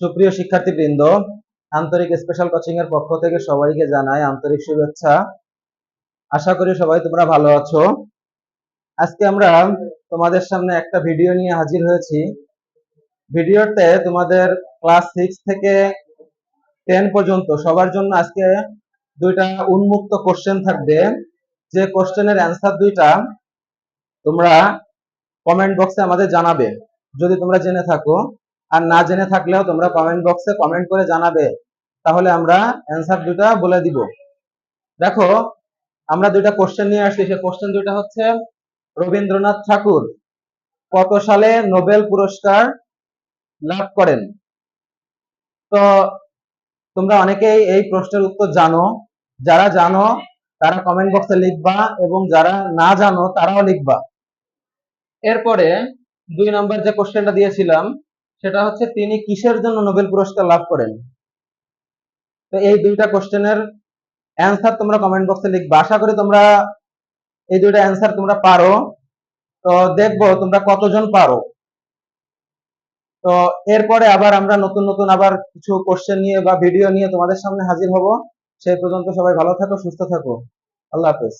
সুপ্রিয় শিক্ষার্থীবৃন্দ, আন্তরিক স্পেশাল কোচিং এর পক্ষ থেকে সবাইকে জানাই আন্তরিক শুভেচ্ছা। আশা করি সবাই তোমরা ভালো আছো। আজকে আমরা তোমাদের সামনে একটা ভিডিও নিয়ে হাজির হয়েছি। ভিডিওতে তোমাদের ক্লাস সিক্স থেকে টেন পর্যন্ত সবার জন্য আজকে দুইটা উন্মুক্ত কোশ্চেন থাকবে। যে কোশ্চেনের অ্যান্সার দুইটা তোমরা কমেন্ট বক্সে আমাদের জানাবে। যদি তোমরা জেনে থাকো আর না জেনে থাকলেও তোমরা কমেন্ট বক্সে কমেন্ট করে জানাবে। তাহলে আমরা অ্যান্সার দুটা বলে দিব। দেখো, আমরা দুইটা কোশ্চেন নিয়ে আসছি। সেই কোশ্চেন দুইটা হচ্ছে, রবীন্দ্রনাথ ঠাকুর কত সালে নোবেল পুরস্কার লাভ করেন? তো, তোমরা অনেকেই এই প্রশ্নের উত্তর জানো। যারা জানো, তারা কমেন্ট বক্সে লিখবা এবং যারা না জানো, তারাও লিখবা। এরপরে দুই নম্বর যে কোশ্চেনটা দিয়েছিলাম সেটা হচ্ছে তিনি কিসের জন্য নোবেল পুরস্কার লাভ করেন? তো এই দুইটা কোশ্চেনের অ্যান্সার তোমরা কমেন্ট বক্সে লিখবা। আশা করি তোমরা এই দুইটা অ্যান্সার তোমরা পারো। তো দেখব তোমরা কতজন পারো। তো এরপরে আবার আমরা নতুন নতুন আবার কিছু কোশ্চেন নিয়ে বা ভিডিও নিয়ে তোমাদের সামনে হাজির হব। সেই পর্যন্ত সবাই ভালো থাকো, সুস্থ থাকো। আল্লাহ হাফেজ।